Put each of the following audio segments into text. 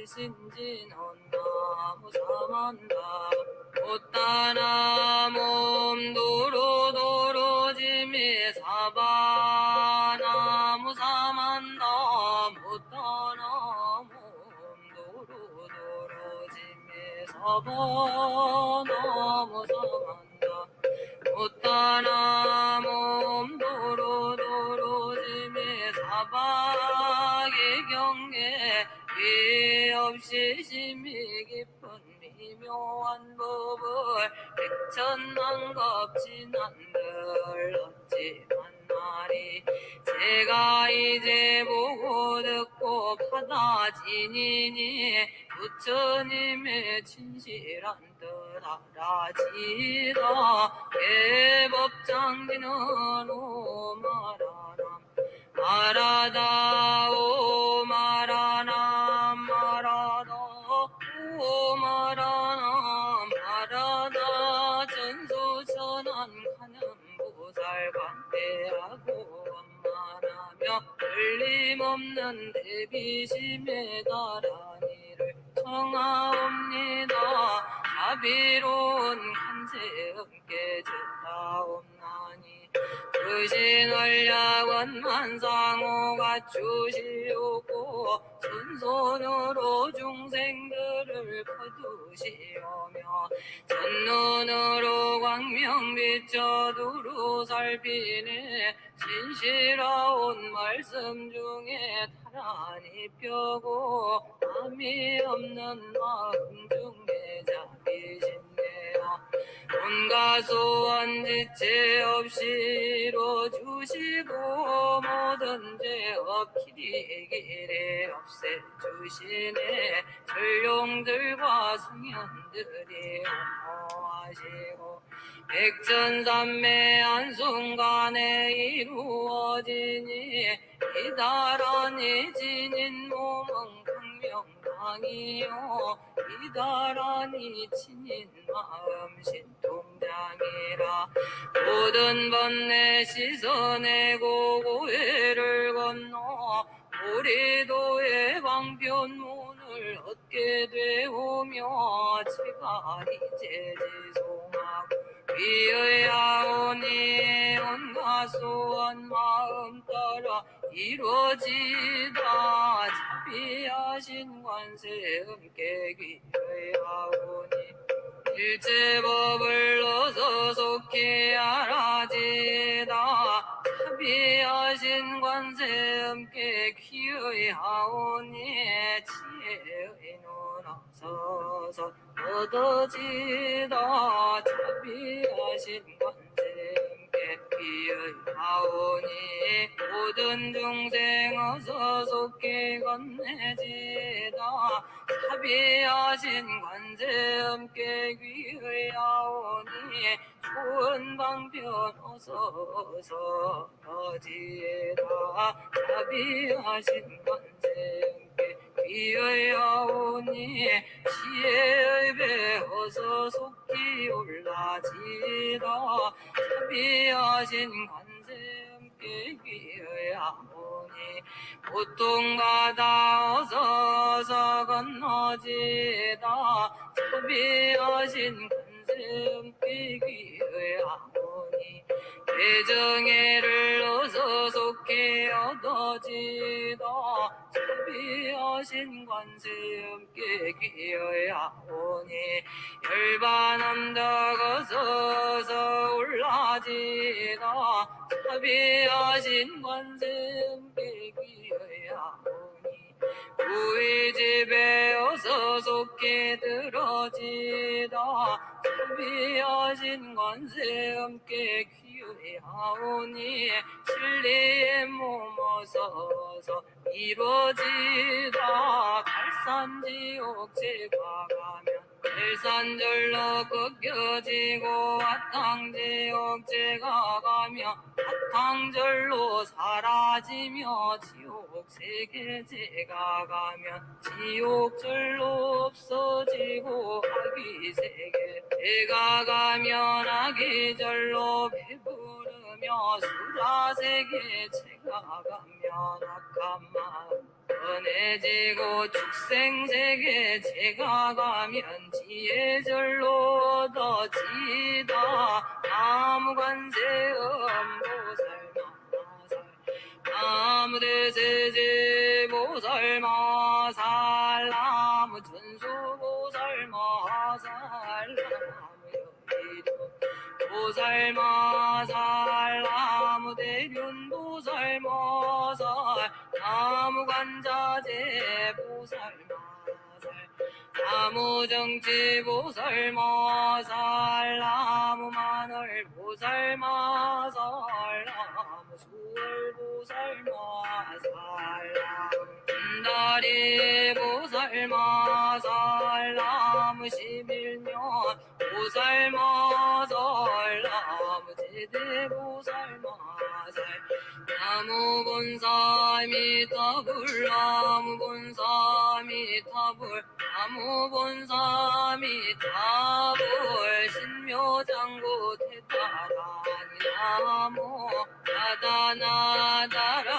제신진 언나무 사만다. 못따나 몸도로 도로짐이 사바 나무 사만다. 못따나 몸도로 도로짐이 사바 나무 사만다. 못따나 몸 없이 심히 깊은 미묘한 법을 백천만겁진 한들 어찌 만나리 제가 이제 보고 듣고 받아지니니 부처님의 진실한 뜻 알아지다 대법장지는 오마라남 마라다 오마라 없는 대비심에 달한 이를 청하옵니다. 자비로운 간세음께 전하옵나니 그신을 야원 만상호 갖추시오고 손손으로 중생들을 거두시오며 첫눈으로 광명 비춰 두루 살피네 진실하온 말씀 중에 타란히 펴고 남이 없는 마음 중에 자비신네요 온갖 소원 지체 없이 이루어주시고 모든 죄업 길이 없애주시네. 전룡들과 승현들이 옹호하시고 백천삼매 한순간에 이루어지니 이다란히 지닌 몸은 강명당이요. 이다란히 지닌 마음 신통장이라. 모든 번뇌 씻어내고 고해를 건너 우리도의 방편문을 얻게 되오며 제가 이제 지송하고 위의하오니 소원 마음 따라 이루어지다. 자비하신 관세음께 귀의하오니 일체법을 넣어서 속히 알아지다. 자비하신 관세음께 귀의하오니 지혜의 눈 앞서서 얻어지다. 자비하신 관세 귀의하오니 모든 중생 어서 속히 건네지다. 자비하신 관세음께 귀의하오니 좋은 방편 어서 어서 어지다. 자비하신 관세음께 귀의하오니 시의 배 어서 속히 올라지다 자비하신 관세음께 귀의하오니 고통받아 어서 어서 건너지다 자비하신 관세음께 귀의하오니 대정애를 어서 속히 얻어지다 자비하신 관세음께 귀의하오니 열반함덕 어서 어서 올라지다 자비하신 관세음께 귀의하오니 우리 집에 어서 속히 들어지다 자 비하신 관세음께 귀의하오니 진리의 몸 어서 어서 이루어지다 갈산지옥 제가 가면 일산절로 꺾여지고 와탕지옥 제가 가며 사탕절로 사라지며 지옥 세계 제가 가면 지옥절로 없어지고 아기 세계 제가 가면 아기 사기절로 배부르며 수라세계 채가 가면 악한 마음 은혜지고 축생세계 제가 가면 지혜절로 더지다. 나무관세음보살마살 나무대세제 보살마살 나무전수보살마살 나무여의도 보살마살 나무관자재 보살마살 나무정치 보살마살 나무마늘 보살마살 나무수월 보살마살 나무다리 보살마살 나무십일면 보살마살 나무제대 보살마살 나무 본사미 타불 나무 본사미 타불 나무 본사미 타불 신묘장구 태타라니 나무 나다 나다라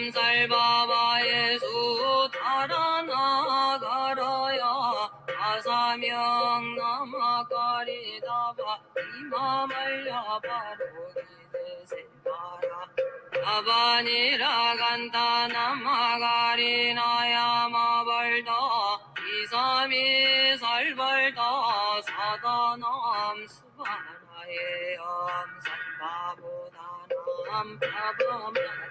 옴살바바 예수 달아나가라야. 아사명 남아가리다 바 이마말야 바로 기대세 바라. 아바니라 간다 남아가리나야 마발다. 이삼이 살발다 사다남 수바나의 엄살바보다남 바바마라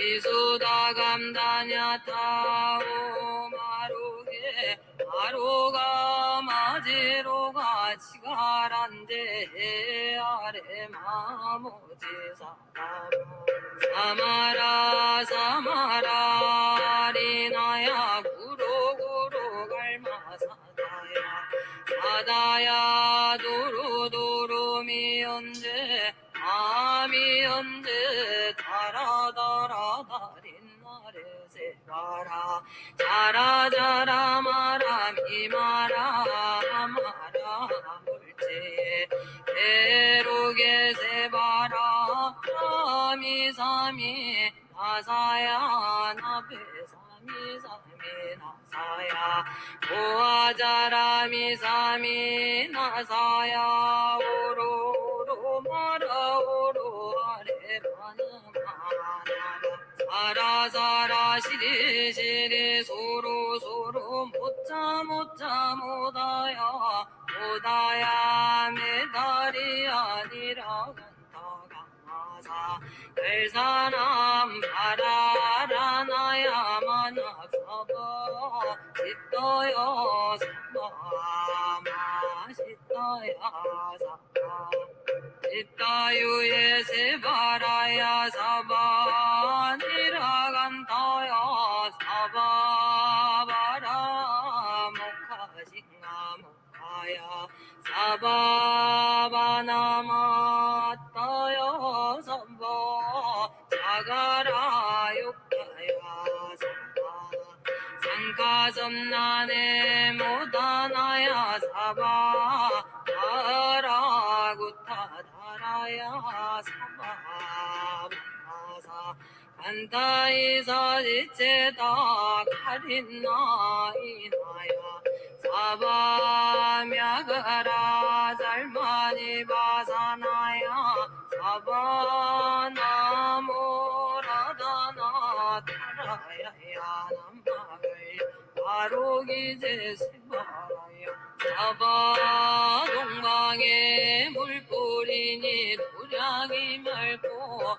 이수다 감다냐 타오 마루게 마루가 마지로가 치가란데 아래 마모지 사다모 사마라 사마라 리나야 구로구로 갈마사다야 사다야 도로도로미 언 자라 자라 마라 미마라 마라 물제 대로게 세바라 사미사미 나사야 나베사미사미 나사야. 오아자라미사미 나사야. 오로로 마라 오로 아레바나마나라. 사라 사라 시리시리 소로 소로 못자 못자 못다야 못다야 메달이 아니라 간다가 마사 별사람 바라라 나야 만학사바 시떠여 사바마 시떠야 사바 시타유에 세바라야 사바 상가섬난에 못하나야 사바 다라구타 다라야 사바 마사. 간타이사 지체다. 가린나 이나야. 사바мя가라. 잘만이 바사나야. 사바 나모 바로기제 세바라야 사바 동방에 물뿌리니 도량이 맑고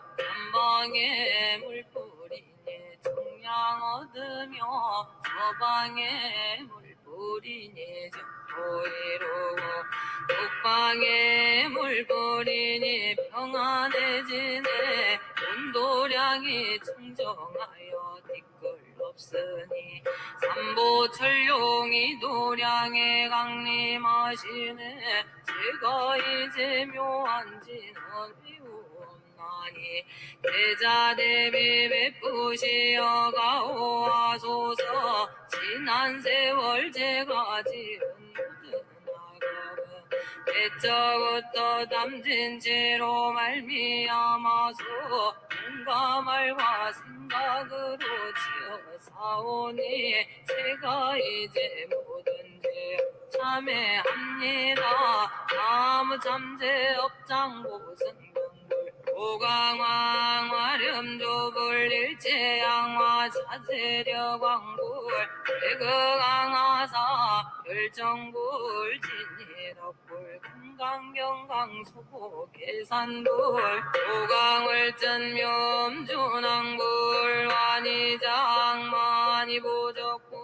남방에 물뿌리니 청량 얻으며 서방에 물뿌리니 정토 이루고 북방에 물뿌리니 평안해지네 온도량이 청정하여 없으니 삼보 철룡이 도량에 강림하시네. 제가 이제 묘한 지는 배우옵나니 대자 대비 베푸시어 가오하소서. 지난 세월 제가 지은 모든 악업은 대저부터 담진 채로 말미암아서 말과 생각으로 사오니 제가 이제 죄 참회합니다. 아무 잠재 업장고 승경불 오강왕 화렴 조불 일제양화 자재려광불 대극강하사 열정불 진리 덕불 금강 경강 소고 계산불 오강을전 묘음준왕불 완이장 만이보적불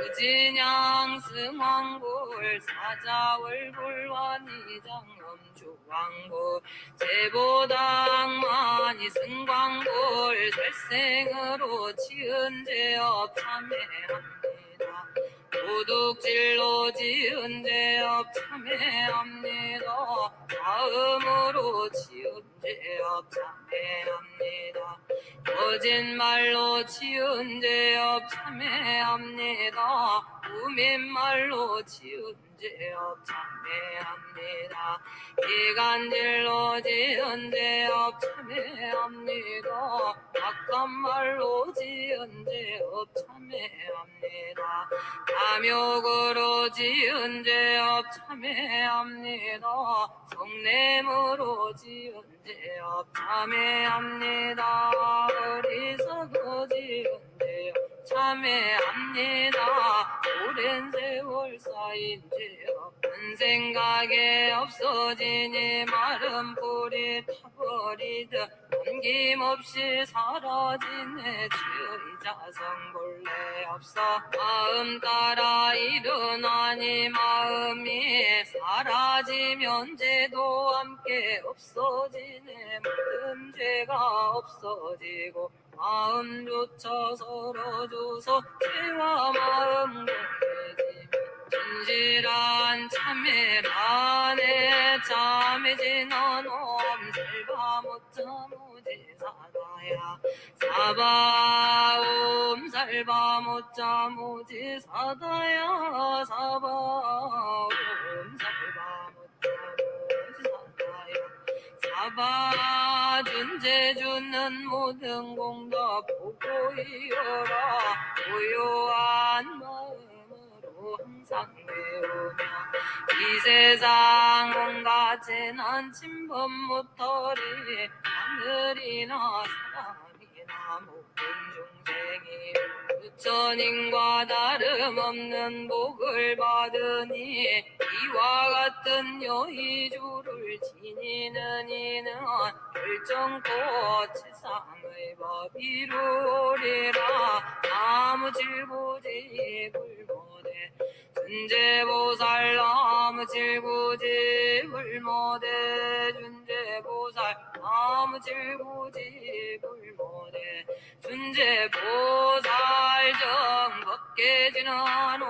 우진양 승왕불 사자월불 완이장 엄주왕불 제보당 많이 승광불 살생으로 지은 죄업 참회합니다 도둑질로 지은 죄업 참회합니다. 다음으로 지은 죄업 참회합니다. 거짓말로 지은 죄업 참회합니다. 우민말로 지은 죄업 참회합니다. 기간질로 지은 죄업 참회합니다. 악한 말로 지은 죄업 참회합니다. 탐욕으로 지은 죄업 참회합니다. 성냄으로 지은 죄업 참회합니다. 어리석어 지은 죄업 참회합니다. 오랜 세월 쌓인 죄업 한 생각에 없어지니 마른 불이 타버리듯 남김없이 사라진 내 죄의 자성 본래 없어. 마음 따라 일어나니 마음이 사라지면 죄도 함께 없어지네 모든 죄가 없어지고 마음조차 서로 줘서 죄와 마음 진실한 참회만에 참해진 너놈 살바 못자 무지 사다야 사바 옴 살바 못자 무지 사다야 사바 옴 살바 못자 무지 사다야 사바준제 주는 모든 공덕 이어라. 고요한 마음으로 항상 배우며 이 세상 온갖 재난 침범 못하리 하늘이나 부처님과 다름없는 복을 받으니 이와 같은 여의주를 지니는 이는 결정코 세상의 법이루리라. 아무 질고집을 못해 준제보살 아무 질고집을 못해 준제보살 아무 질고집을 못해 준제보살 정 벗겨지는 옴나무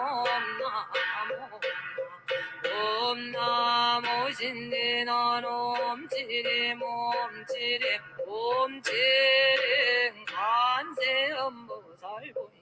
옴나무 신디는 옴치리 옴치리 옴치리 관세음보살 본심이며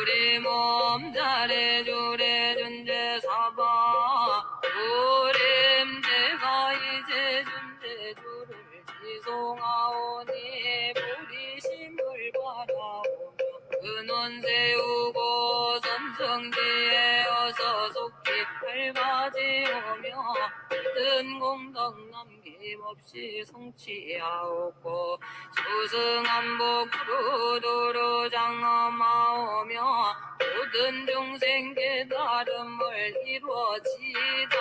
우리 몸 잘해 주래 준제 사바 우림 제가 이제 준제주를 지송하오니 보리심을 바라보며 근원 세우고 선성지에 어서 속 히 밝아지오며 든 공덕 남김없이 없이 성취하옵고 수승한복 구루도로 장엄하오며 모든 중생 깨달음을 이루어지다.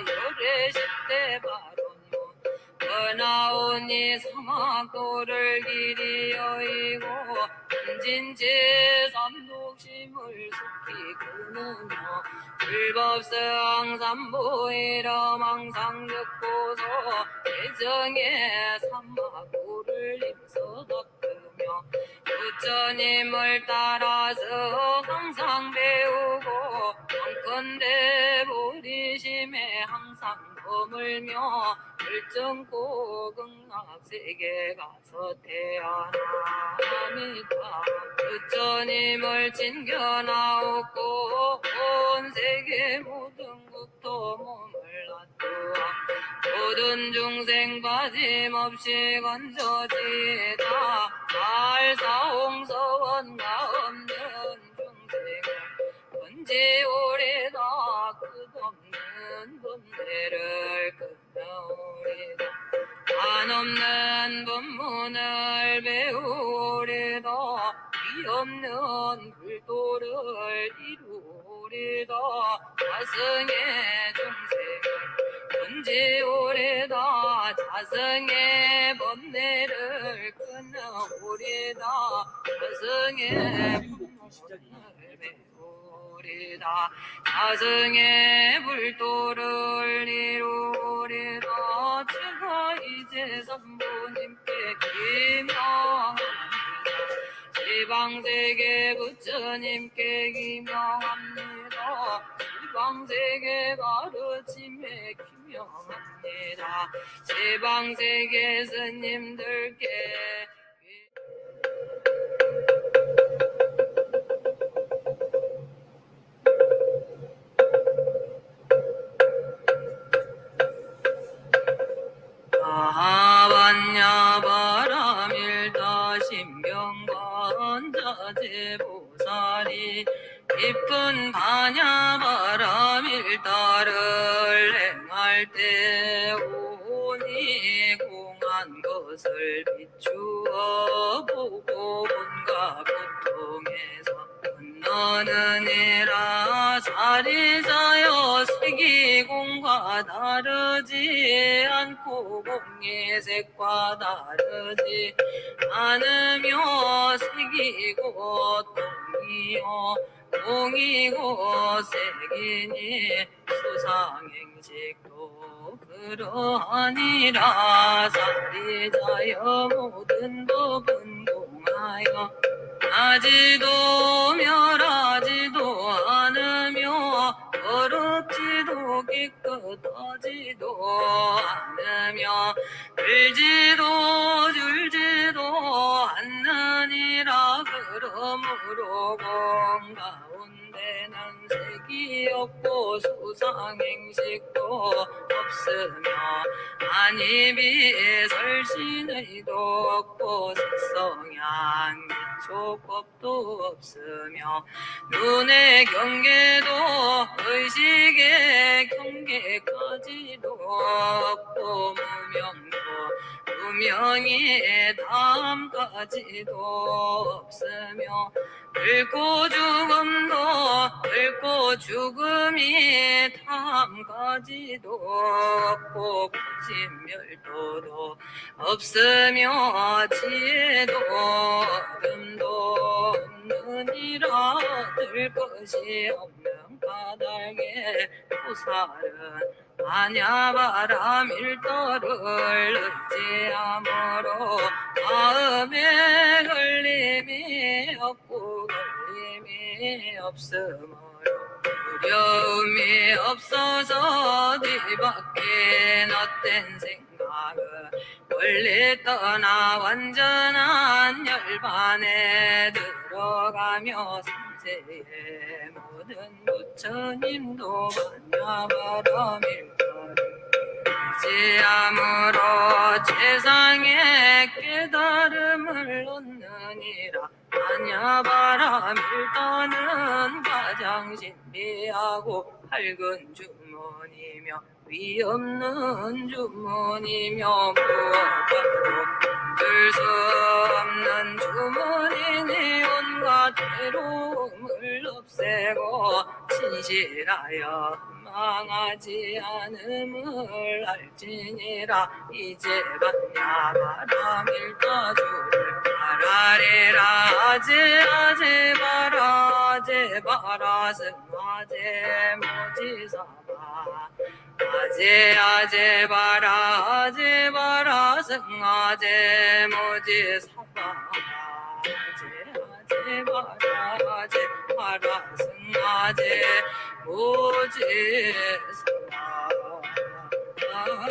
열애십대 바로뇨 은하오니 사막도를 길이 여의고 진제 삼독심을 속히 끊으며 불법성 듣고서 예정에 삼마고를 임서 닦으며 부처님을 따라서 항상 배우고 원건대 보리심에 항상 머물며 결정고 극락세계 가서 태어납니다 부처님을 진견하옵고 온 세계 모든 국토 몸을 놔두어 모든 중생 빠짐없이 건져지다 알사홍서원가 없는 중생을 언제오래다 끝없는 번뇌를 끝내오리다 한없는 법문을 배우 불도를 이루리다 자성의 중생을 오래다 자성의 법내를 끊어오리다 자성의 배우리다 자성의 불도를 이루리다 제가 이제 선부님께 기명합니다 지방세계 부처님께 기명합니다. 지방세계 가르침에 기명합니다. 지방세계 스님들께 아 한 것을 비추어 보고 온갖 고통에서 너는 이라. 사리자여 색이공과 다르지 않고 공의 색과 다르지 않으며 색이고 동이요 공이고 색이니 수상행식도 그러하니라. 사리자여 모든 법은 공하여 나지도 멸하지도 않으며 더럽지도 깨끗하지도 않으며 들지도 줄지도 않느니라. 그러므로 공 가운데는 없고 수상행식도 없으며 안입이 설신의도 없고 색성향 기초법도 없으며 눈의 경계도 의식의 경계까지도 없고 무명도 무명의 다음까지도 없으며 늙고 죽음도 늙고 죽음이 다음까지도 없고 신멸도도 없으며 지혜도 어둠도 없느니라 들 것이 없는 까닭에 보살은 아냐바람 일도를 의지함으로 마음에 걸림이 없고 없으므로 두려움이 없어서 뒤밖에 넛된 생각은 멀리 떠나 완전한 열반에 들어가며 삼세의 모든 부처님도 만야바람일거를 지함으로 세상에 깨달음을 얻느니라 아냐 바람일도는 가장 신비하고 밝은 주머니며 위 없는 주머니며 무엇과도 들수 없는 주머니니 온갖 괴로움을 없애고 진실하여 망하지 않음을 알지니라. 이제가 야바람일 따주를 바라리라 아제 아제 바라 아제 바라 승아제 모지사바 아제 아